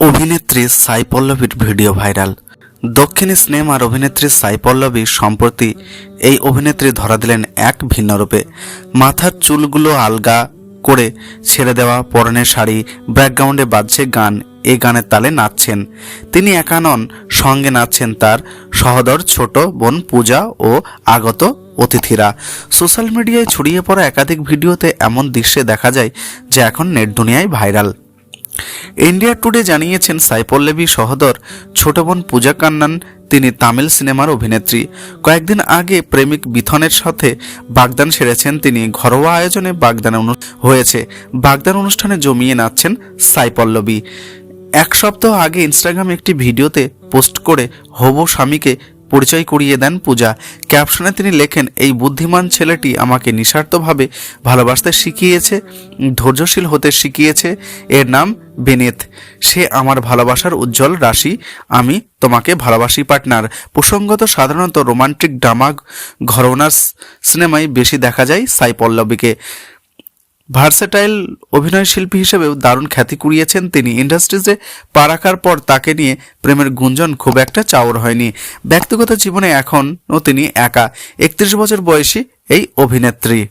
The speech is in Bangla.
অভিনেত্রী সাই পল্লবীর ভিডিও ভাইরাল। দক্ষিণী সিনেমার অভিনেত্রী সাই পল্লবী সম্প্রতি এই অভিনেত্রী ধরা দিলেন এক ভিন্ন রূপে। মাথার চুলগুলো আলগা করে ছেড়ে দেওয়া পরনের শাড়ি, ব্যাকগ্রাউন্ডে বাজছে গান এই গানের তালে নাচছেন। তিনি একা নন, সঙ্গে নাচছেন তার সহদর, ছোট বোন পূজা ও আগত অতিথিরা। সোশ্যাল মিডিয়ায় ছড়িয়ে পড়া একাধিক ভিডিওতে এমন দৃশ্যে দেখা যায় যে এখন নেট দুনিয়ায় ভাইরাল। ইন্ডিয়া টুডে জানিয়েছেন সাইপল্লবী সহদর, ছোট বোন পূজা কান্নান, তিনি তামিল সিনেমার অভিনেত্রী। কয়েকদিন আগে প্রেমিক বিথনের সাথে বাগদান সেরেছেন তিনি। ঘরোয়া আয়োজনে বাগদান হয়েছে। বাগদান অনুষ্ঠানে জমিয়ে নাচছেন সাইপল্লবী এক সপ্তাহ আগে ইনস্টাগ্রামে একটি ভিডিওতে পোস্ট করে হবু স্বামীকে পরিচয় করিয়ে দেন পূজা। ক্যাপশনে তিনি লেখেন, এই বুদ্ধিমান ছেলেটি আমাকে নিঃস্বার্থভাবে ভালোবাসতে শিখিয়েছে, ধৈর্যশীল হতে শিখিয়েছে। এর নাম বেনেথ সে আমার ভালোবাসার উজ্জ্বল রাশি, আমি তোমাকে ভালোবাসি, পার্টনার। প্রসঙ্গত সাধারণত রোমান্টিক ড্রামা ঘরোনা সিনেমায় বেশি দেখা যায় সাই পল্লবীকে। ভার্সেটাইল অভিনয়শিল্পী হিসেবেও দারুণ খ্যাতি কুড়িয়েছেন তিনি। ইন্ডাস্ট্রিজে পা রাখার পর তাকে নিয়ে প্রেমের গুঞ্জন খুব একটা চাওর হয়নি। ব্যক্তিগত জীবনে এখনও তিনি একা। একত্রিশ বছর বয়সী এই অভিনেত্রী।